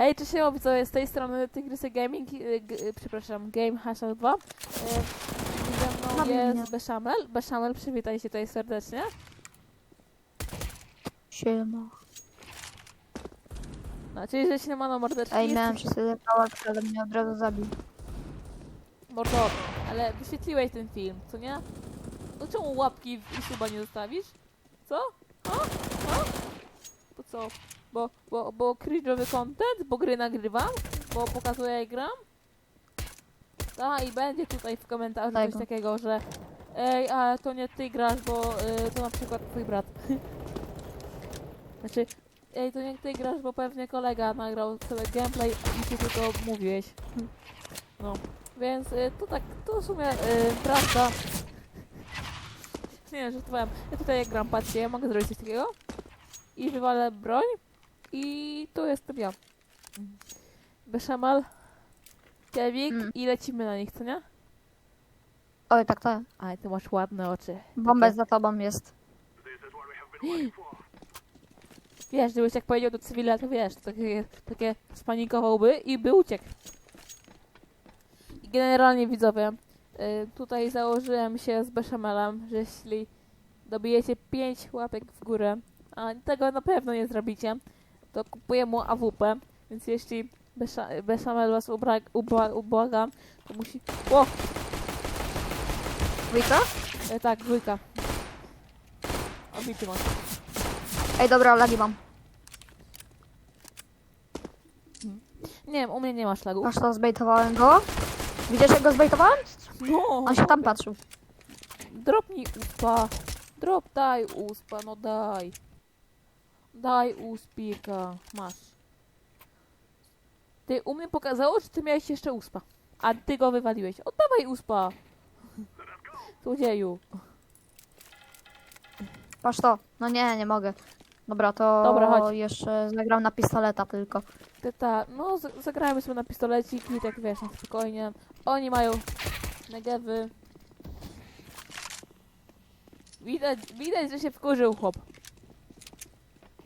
Hej, cześć, widzowie, z tej strony Tygrysy Gaming, y, g, y, przepraszam, Game Hashtag 2. Y, Ze mną mnie. jest Beszamel. Beszamel, przywitaj się tutaj serdecznie. Siema. No, czyli, że się ma na mordeczki. Ej, miałem się sobie kawałek, ale mnie od razu zabił. Mordo, ale wyświetliłeś ten film, co nie? No czemu łapki i suba nie zostawisz? Co? A? A? Po co? Bo, bo, bo cringe'owy content? Bo gry nagrywam? Bo pokazuję jak gram? A i będzie tutaj w komentarzu coś Tego. takiego, że Ej, a to nie ty grasz, bo y, to na przykład twój brat. znaczy, ej, to nie ty grasz, bo pewnie kolega nagrał sobie gameplay i ty tylko mówiłeś. no. Więc y, to tak, to w sumie y, prawda. Nie, żartowałem. Ja tutaj jak gram, patrzcie, ja mogę zrobić coś takiego. I wywalę broń. I tu jestem ja. Beszamal. Kewik Mm. i lecimy na nich, co nie? Oj, tak, tak. Aj, ty masz ładne oczy. Bomba za tobą jest. Wiesz, gdybyś tak powiedział do cywila, to wiesz, to takie, takie spanikowałby i by uciekł. I generalnie widzowie, y, tutaj założyłem się z Beszamelem, że jeśli dobijecie 5 łapek w górę, a tego na pewno nie zrobicie, to kupuję mu AWP, więc jeśli Besza- Beszamel was ubra- ubła- ubłaga, to musi... O! Dwójka? E, tak, dwójka. Obity masz. Ej, dobra, lagi mam. Nie wiem, u mnie nie ma szlagów. Aż to zbejtowałem go. Widzisz, jak go zbejtowałem? No! On się tam patrzył. Dropnij uspa. Drop, daj uspa, no daj. Daj uspika. Masz. Ty u mnie pokazało, że ty miałeś jeszcze uspa. A ty go wywaliłeś. Oddawaj uspa. Złodzieju. Patrz to. No nie, nie mogę. Dobra, to Dobra, chodź. jeszcze zagram na pistoleta tylko. Ty ta, no z- zagrajmy sobie na pistolecik i tak wiesz, na spokojnie. Oni mają negewy. Widać, widać, że się wkurzył chłop.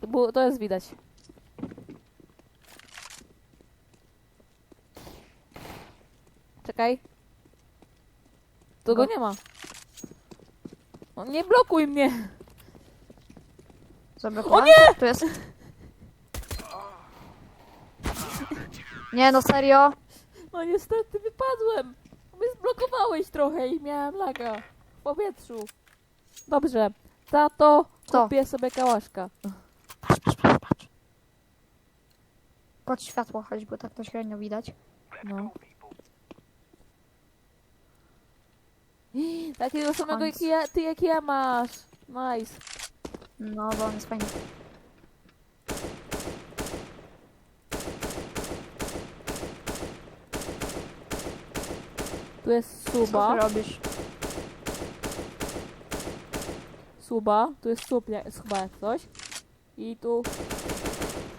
To, było, to jest widać. Czekaj. Tu go Go. nie ma. No nie blokuj mnie! O nie! Tu jest. Nie, no serio? No niestety wypadłem. Mnie zblokowałeś trochę i miałem laga w powietrzu. Dobrze. Za to Co? kupię sobie kałaszka. Patrz, patrz, patrz, patrz. Pod światło chodź, bo tak to średnio widać. No. Takiego samego jak ja, ty jak ja masz. Nice. No, bo on jest fajny. Tu jest Co ty suba. robisz? Suba. Tu jest sub, jak- suba jak coś. I tu...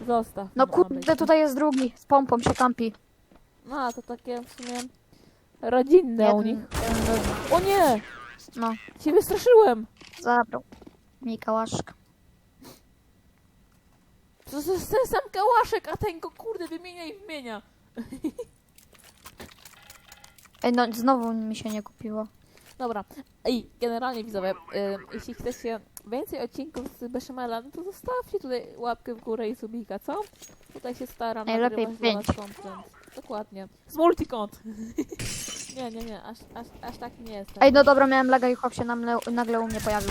Zostaw. No kurde, tutaj jest drugi. Z pompą się kampi. No, to takie w sumie rodzinne u nich. jeden, O nie! no, Cię wystraszyłem! zabrał. Mi kałaszka. To jest ten sam kałaszek, a ten go kurde wymienia i wymienia. Ej, no znowu mi się nie kupiło. Dobra, i generalnie widzowie, y, jeśli chcecie więcej odcinków z Beszamela, no to zostawcie tutaj łapkę w górę i subika, co? Tutaj się staram Najlepiej nagrywać dla was pięć. content. Dokładnie. Z multicont! nie, nie, nie, aż, aż, aż tak nie jestem. Ej, no dobra, miałem laga i chłop się nagle, nagle u mnie pojawił.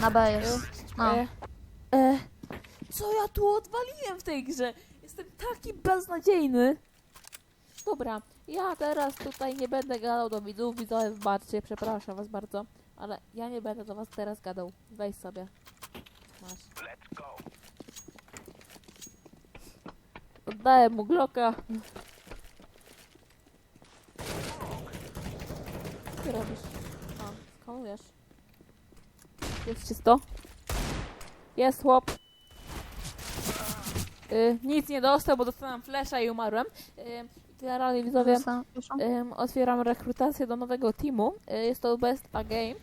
Na B jest. No. E, e, co ja tu odwaliłem w tej grze? Jestem taki beznadziejny. Dobra, ja teraz tutaj nie będę gadał do widzów, widzowie wybaczcie, przepraszam was bardzo, ale ja nie będę do was teraz gadał. Weź sobie. Masz. Oddaję mu Glocka. Co ty robisz? A, skanujesz. Jest czysto? Jest chłop. Y, nic nie dostał, bo dostałem flesza i umarłem. Y, generalnie widzowie. Ym, otwieram rekrutację do nowego teamu. Y, Jest to Best A Game. Y, y,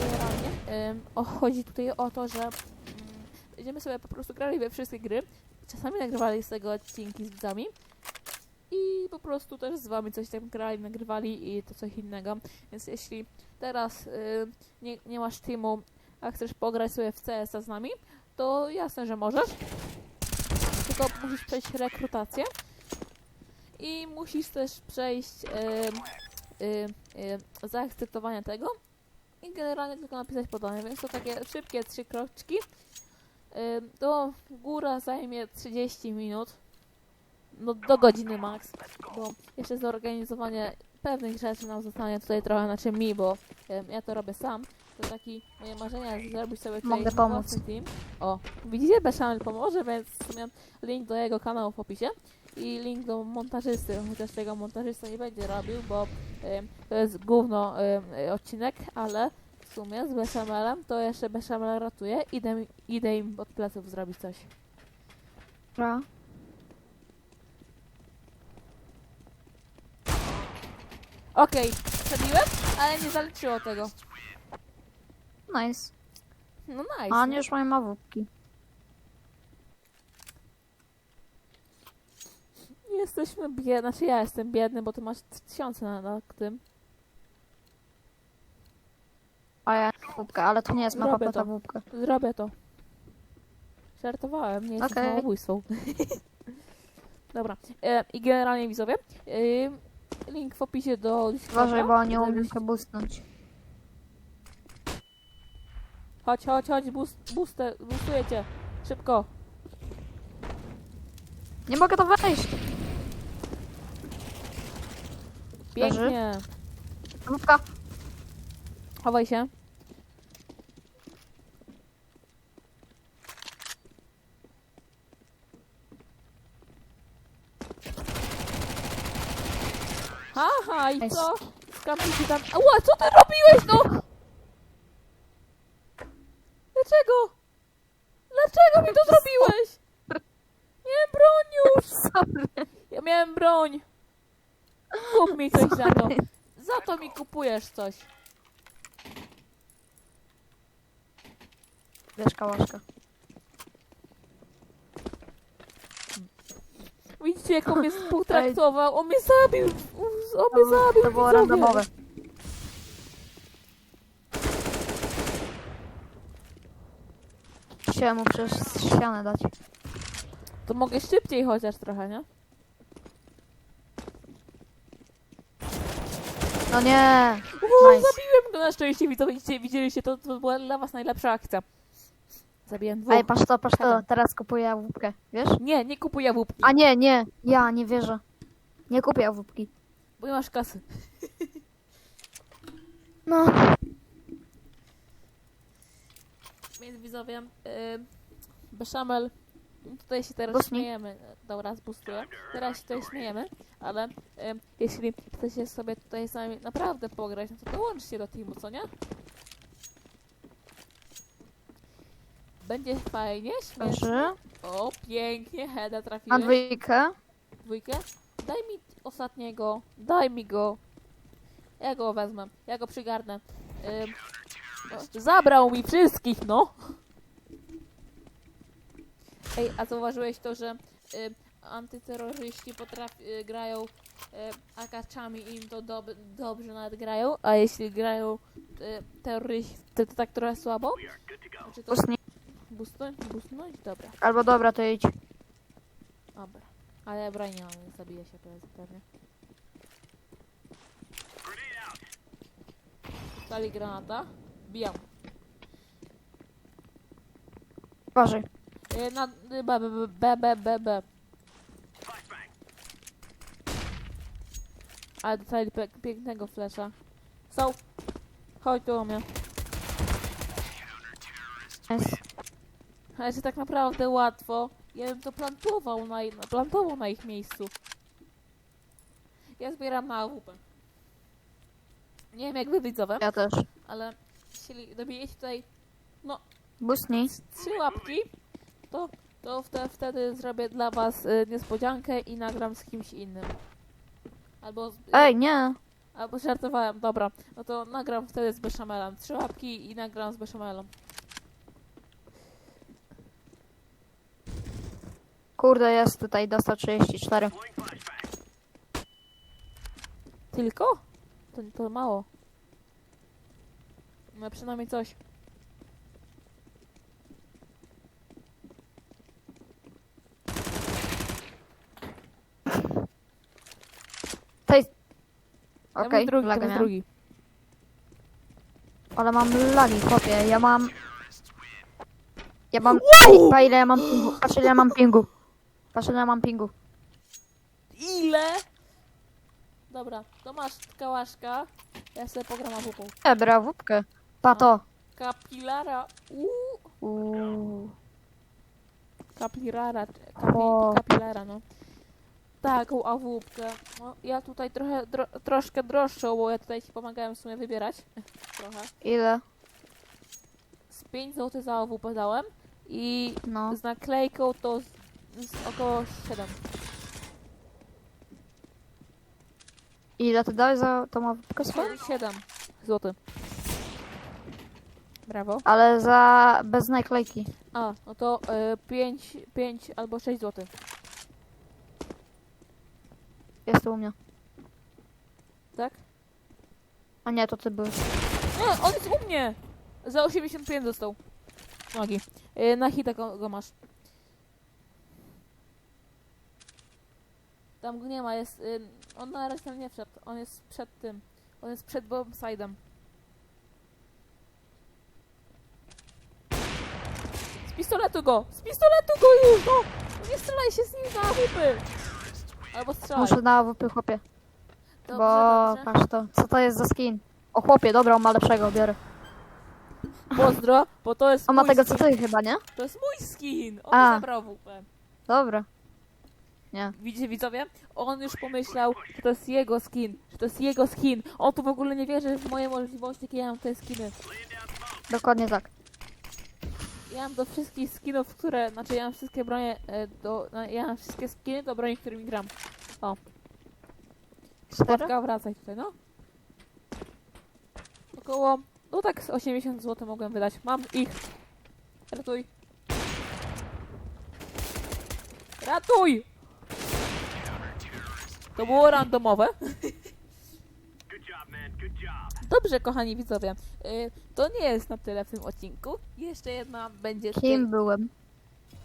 Generalnie o, chodzi tutaj o to, że mm, będziemy sobie po prostu grali we wszystkie gry. czasami nagrywali z tego odcinki z widzami i po prostu też z wami coś tam grali, nagrywali i to coś innego. Więc jeśli teraz y, nie, nie masz teamu, a chcesz pograć sobie w CS z nami, to jasne, że możesz. Tylko musisz przejść rekrutację i musisz też przejść y, y, y, zaakceptowanie tego i generalnie tylko napisać podanie, więc to takie szybkie trzy kroczki. Ym, To góra zajmie 30 minut, no do godziny max, bo jeszcze zorganizowanie pewnych rzeczy nam zostanie tutaj trochę, znaczy mi, bo ym, ja to robię sam. To taki moje marzenie, zrobić sobie tutaj Mogę pomóc. team. O, widzicie, Beszamel pomoże, więc w sumie link do jego kanału w opisie i link do montażysty, chociaż tego montażysta nie będzie robił, bo ym, to jest główno ym, odcinek, ale w sumie z Beszamelem to jeszcze Beszamel ratuje, idę, idę im od pleców zrobić coś. Dobra. Okej, przebiłem, ale nie zaliczyło tego. Nice. No nice. A oni już mają mawówki. Jesteśmy biedni, znaczy ja jestem biedny, bo ty masz tysiące na, na tym. A ja mawówkę, ale to nie jest mapa Zrobię to. mawówkę. Zrobię to. Żartowałem, nie jest Okej. to samobójstwo. Dobra, e, i generalnie widzowie, e, link w opisie do Discorda, Uważaj, bo nie umiem się boostnąć. Chodź, chodź, chodź, boost, booster, boostuję cię. Szybko. Nie mogę to wejść! Pięknie. Mawówka! Chowaj się. Haha, i co? Skampi się tam... Ała, co ty robiłeś, no? Dlaczego? Dlaczego mi to zrobiłeś? Miałem broń już! Ja miałem broń! Kup mi coś za to. Za to mi kupujesz coś. Wiesz, kałaszka. Widzicie, jak on mnie współtraktował? On mnie zabił! On mnie zabił! To było widzowie. randomowe. Chciałem mu przez ścianę dać. To mogę szybciej chociaż trochę, nie? No nie! Uuu, Nice. Zabiłem go na szczęście, widzowie, widzicie, widzieliście, to, to była dla was najlepsza akcja. Zabiłem dwóch. Ej, patrz to, patrz to. Teraz kupuję jawówkę. Wiesz? Nie, nie kupuj jawówki, A nie, nie. Ja nie wierzę. Nie kupię jawówki. bo nie masz kasy. No. Więc widzowie, yy, Beszamel, tutaj się teraz Busni. śmiejemy. Dobra, zbustuję. Teraz się tutaj śmiejemy, ale yy, jeśli chcecie sobie tutaj z nami naprawdę pograć, no to dołączcie do teamu, co nie? Będzie fajnie, śmiesznie. O, pięknie, Heda trafiłeś. dwójkę. Dwójkę? Daj mi ostatniego. Daj mi go. Ja go wezmę. Ja go przygarnę. Ym, o, zabrał mi wszystkich, no. Ej, a zauważyłeś to, że ym, antyterroryści potrafi, y, grają y, akaczami i im to dob dobrze nawet grają, a jeśli grają y, terroryści, to, to tak trochę słabo? Znaczy to Pustnie. boostnąć? Boostnąć? Dobra. Albo dobra, to idź. Dobra. Ale broń nie mam, więc zabiję się pe- pewnie. Stali granata. Bijam. Uważaj. E, Na B, B, B, B, B, B. Ale dostali pięknego flesza. Są. Chodź tu o mnie. Ale że tak naprawdę łatwo. Ja bym to plantował na, ich- plantował na ich miejscu. Ja zbieram na AWP. Nie wiem jak wy widzowie, Ja też. ale jeśli dobijecie tutaj Busni. trzy łapki, to, to wte, wtedy zrobię dla was y, niespodziankę i nagram z kimś innym. Albo, z, Ej, nie. albo żartowałem, dobra, no to nagram wtedy z Beszamelem. Trzy łapki i nagram z Beszamelem. Kurde, jest tutaj, dostał 34. Tylko? To, to mało. No przynajmniej coś. Tej... Ja Okej, mam drugi, miałem. drugi. Ale mam lagi, chłopie, ja mam... Ja mam... Wow! Pa ile ja mam pingu, patrz ile ja mam pingu. Patrz ile ja mam pingu. Ile? Dobra, to masz kałaszka. Ja sobie pogram AWP. Dobra, wódkę. Pa to. Kapilara. Uuu. Uuu. Kapilara. Kapi, O. kapilara, no. Taką awupkę. No, ja tutaj trochę, dro, troszkę droższą, bo ja tutaj ci pomagałem w sumie wybierać. trochę. Ile? Z 5 zł za AWP dałem. I No. z naklejką to z, z około 7. Ile ty dałeś za tą wódkę swoją? 7 zł. Brawo. Ale za... bez naklejki. A, no to 5, 5 albo 6 zł. Jest to u mnie. Tak? A nie, to ty byłeś. Nie, on jest u mnie! Za 85 dostał. Nogi. Y, Na hita go, go masz. Tam go nie ma, jest... y, On na razie tam nie wszedł. On jest przed tym. On jest przed bombsidem. Z pistoletu go! Z pistoletu go już! No! Nie strzelaj się z nim na łupy! Albo strzelaj. Muszę na AWP, chłopie. Dobrze, Bo dobrze. patrz to. Co to jest za skin? O chłopie, dobra, on ma lepszego, biorę. Pozdro, bo to jest On ma mój tego co skin. ty chyba, nie? To jest mój skin! On A. zabrał WP. Dobra. Nie. Widzicie widzowie? On już pomyślał, że to jest jego skin, że to jest jego skin. On tu w ogóle nie wierzy w moje możliwości, jakie ja mam te skiny. Dokładnie tak. Ja mam do wszystkich skinów, które, znaczy ja mam wszystkie bronie e, do, no, ja mam wszystkie skiny do broni, którymi gram. Cztery? Patka, wracaj tutaj, no. Około, no tak z 80 zł mogłem wydać. Mam ich. Ratuj. Ratuj! To było randomowe. Dobrze, kochani widzowie. y, To nie jest na tyle w tym odcinku. Jeszcze jedna będzie... Kim byłem?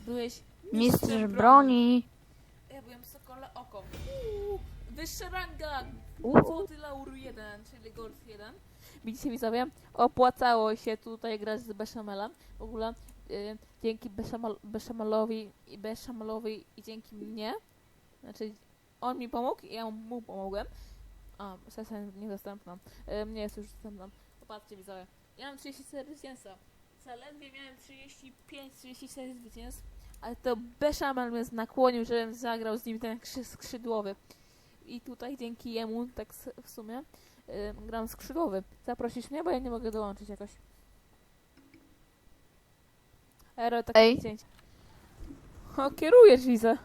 Byłeś Mistrz broni. Ja byłem Sokole Oko. Uuu, wyższa ranga! Złoty laur 1, czyli gold 1. Widzicie widzowie? Opłacało się tutaj grać z Beshamelem. W ogóle y, dzięki Beshamel, Beshamelowi i Beshamelowi i dzięki mnie. Znaczy on mi pomógł i ja mu pomogłem. A, sesja niedostępna. Y, nie jest już dostępna. Popatrzcie widzowie. Ja mam 34 zwycięstwa. Zaledwie miałem 35-34 zwycięstw. Ale to Bechamel mnie nakłonił, żebym zagrał z nim ten krzy- skrzydłowy. I tutaj dzięki jemu, tak w sumie, y, gram skrzydłowy. Zaprosisz mnie, bo ja nie mogę dołączyć jakoś. Ero, takie Ej. zdjęcie. O, kierujesz, widzę.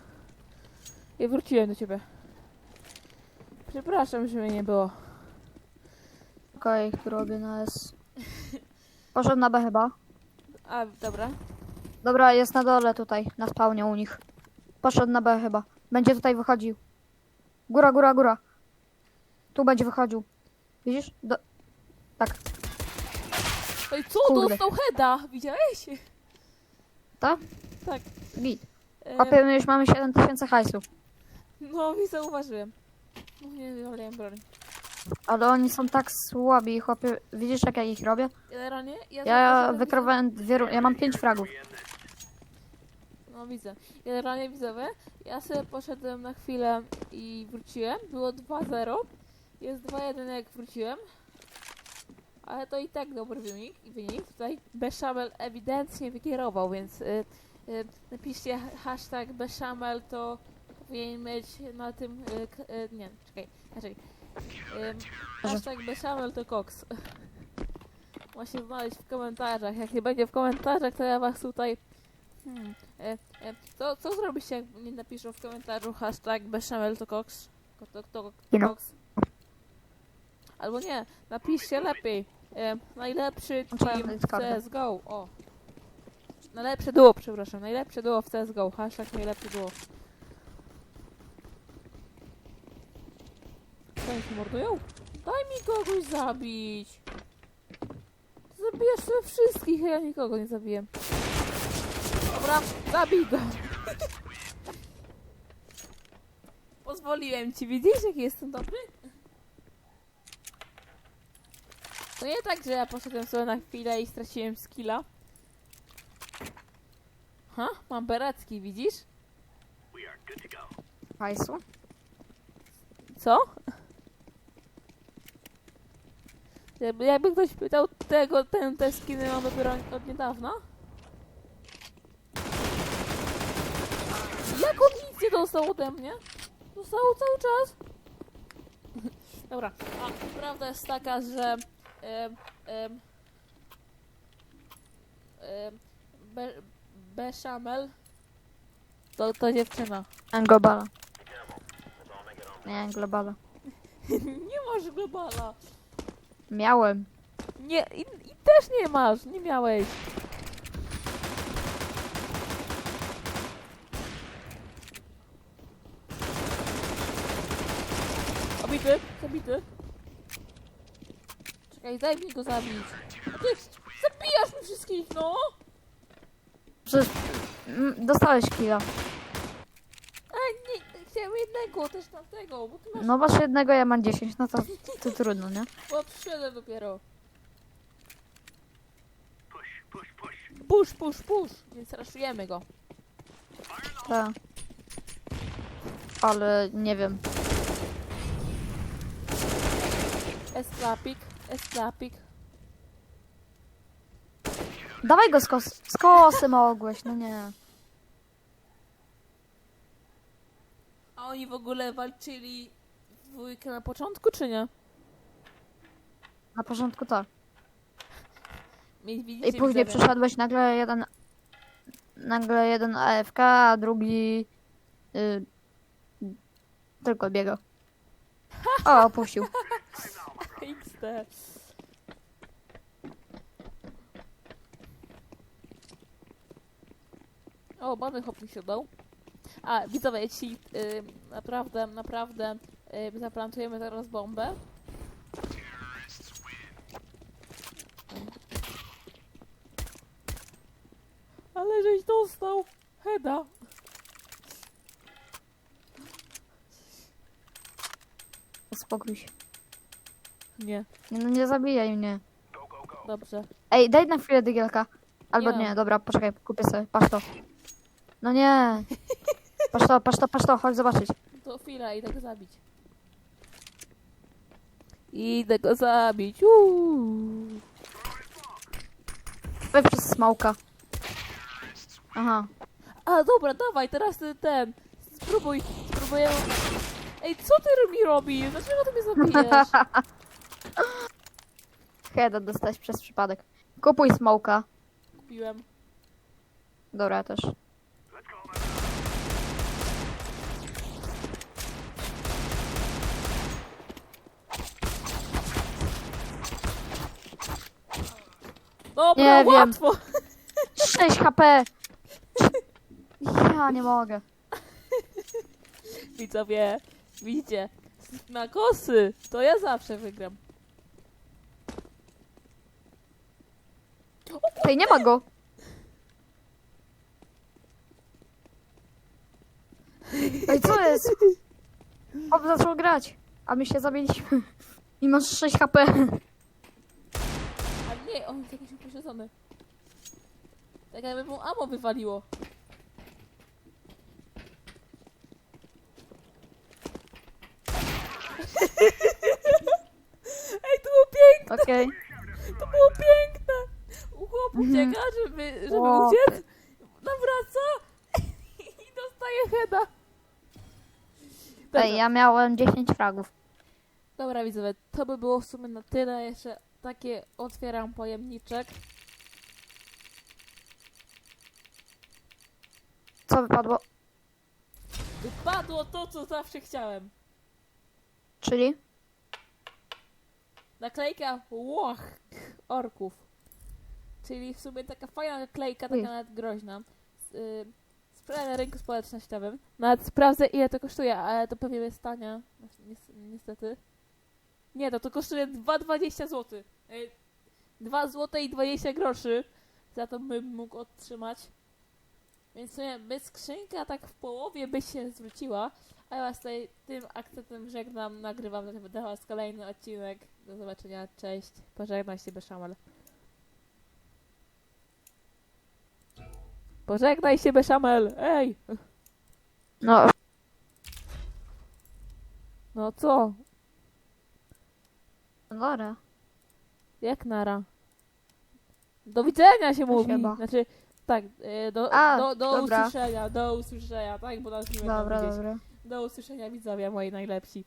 I wróciłem do ciebie. Przepraszam, że mnie nie było. Okej, który robię na S. Poszedł na B chyba. A, dobra. Dobra, jest na dole tutaj, na spawnie u nich. Poszedł na B chyba. Będzie tutaj wychodził. Góra, góra, góra. Tu będzie wychodził. Widzisz? Do... Tak. Ej, co? Kurde. Dostał heada! Widziałeś? Tak? Tak. Git. E, Chłopie, my już mamy 7000 hajsu. No, i zauważyłem. Nie wywaliłem broni. Ale oni są tak słabi, chłopie. Widzisz jak ja ich robię? Generalnie ja, Ja wykrowałem dwie... ru- Ja mam 5 fragów. No widzę. Generalnie widzowie, ja sobie poszedłem na chwilę i wróciłem. Było 2-0. Jest 2-1 jak wróciłem. Ale to i tak dobry wynik. wynik. Tutaj Bechamel ewidentnie wykierował, więc y, y, napiszcie ha- hashtag Bechamel, to powinien mieć na tym... Y, k- y, nie, czekaj, inaczej. Y, hashtag Bechamel to koks. Ma się znaleźć w komentarzach. Jak nie będzie w komentarzach, to ja was tutaj... Hmm. E, e, co, co zrobicie, jak nie napiszą w komentarzu hashtag Bechamel to Cox? To, to, to, know. Cox. Albo nie, napiszcie lepiej. E, najlepszy Znaczy, team karta. CSGO. O. Najlepsze duo, przepraszam. Najlepsze duo w CSGO. Hashtag najlepsze duo. Oni się mordują? Daj mi kogoś zabić. Zabijasz sobie wszystkich, a ja nikogo nie zabiję. Dobra, zabij go. Pozwoliłem ci, widzisz jaki jestem dobry? To nie tak, że ja poszedłem sobie na chwilę i straciłem skilla. Ha? Mam berecki, widzisz? Hajsu? Co? Jakby, jakby ktoś pytał tego, ten, te skiny mam dopiero od niedawna. Jak on nic nie dostał ode mnie? Dostał cały czas. Dobra, a prawda jest taka, że em, em, em, Be, Bechamel to, to dziewczyna. Globala. Nie, globala. nie masz globala. Miałem. Nie, i, i też nie masz, nie miałeś. Zabity, zabity. Czekaj, daj mi go zabić. A ty zabijasz mi wszystkich, no! Przecież mm, dostałeś killa. Jednego, też tamtego, bo ty masz... No masz jednego, ja mam 10, no to, to trudno, nie? Bo przyszedłem dopiero. Push, push, push, więc raszujemy go. Tak. Ale nie wiem. Esklapik, esklapik. Dawaj go z, kos z kosy mogłeś, no nie. Oni w ogóle walczyli dwójkę na początku, czy nie? Na początku tak. Widzicie, I później widzowie? przyszedłeś nagle jeden nagle jeden AFK, a drugi y, tylko biegał. O, opuścił. XD. O, mamy hop mi się dał. A, widzowie, jeśli y, naprawdę, naprawdę y, zaplantujemy zaraz bombę. Ale żeś dostał! Heda! Uspokój się. Nie, Nie, no nie zabijaj mnie. dobrze. Ej, daj na chwilę dygielka. Albo Nie nie, dobra, poczekaj, kupię sobie. Patrz to. No nie. Patrz to, patrz to, patrz to, chodź zobaczyć. To chwila, idę go zabić. Idę go zabić. Uuu. Weź przez smoka. Aha. A dobra, dawaj, teraz ty ten. Spróbuj, spróbujemy. Ej, co ty mi robisz? Dlaczego ty mnie zabijesz? Heada dostałeś przez przypadek. Kupuj smoka. Kupiłem. Dobra, ja też. Dobra, Nie wiem. łatwo. 6 HP! Ja nie mogę. Widzowie, widzicie, na kosy, to ja zawsze wygram. Tej nie ma go. Ej, co jest? Hop zaczął grać, a my się zabiliśmy. I masz 6 HP. On jest jakiś upośledzony. Tak jakby mu amo wywaliło. Ej, to było piękne, Okej. to było piękne. Chłop Mhm. ucieka, żeby, żeby Chłop. uciec. Nawraca i dostaje heada. Dobra. Ej, ja miałem 10 fragów. Dobra widzowie, to by było w sumie na tyle. Jeszcze takie otwieram pojemniczek. Co wypadło? Wypadło to, co zawsze chciałem. Czyli? Naklejka łoch orków. czyli w sumie taka fajna naklejka, taka nawet groźna. Z, y, sprzedaj na rynku społecznościowym. Nawet sprawdzę ile to kosztuje, ale to pewnie jest tania. Ni- Niestety. Nie, to to kosztuje 2,20 zł. Y, 2 zł i 20 groszy. Za to bym mógł otrzymać. Więc by skrzynka tak w połowie by się zwróciła. A ja was tutaj tym akcentem żegnam, nagrywam dla was kolejny odcinek. Do zobaczenia, cześć. Pożegnaj się, Beszamel. Pożegnaj się, Beszamel! Ej! No, No co? Dobra. Jak nara? Do widzenia się mówi. Znaczy, tak, e, do, A, do, do dobra. usłyszenia, do usłyszenia, tak, bo nas nie będą Dobra, widzieć. dobra. Do usłyszenia widzowie moi najlepsi.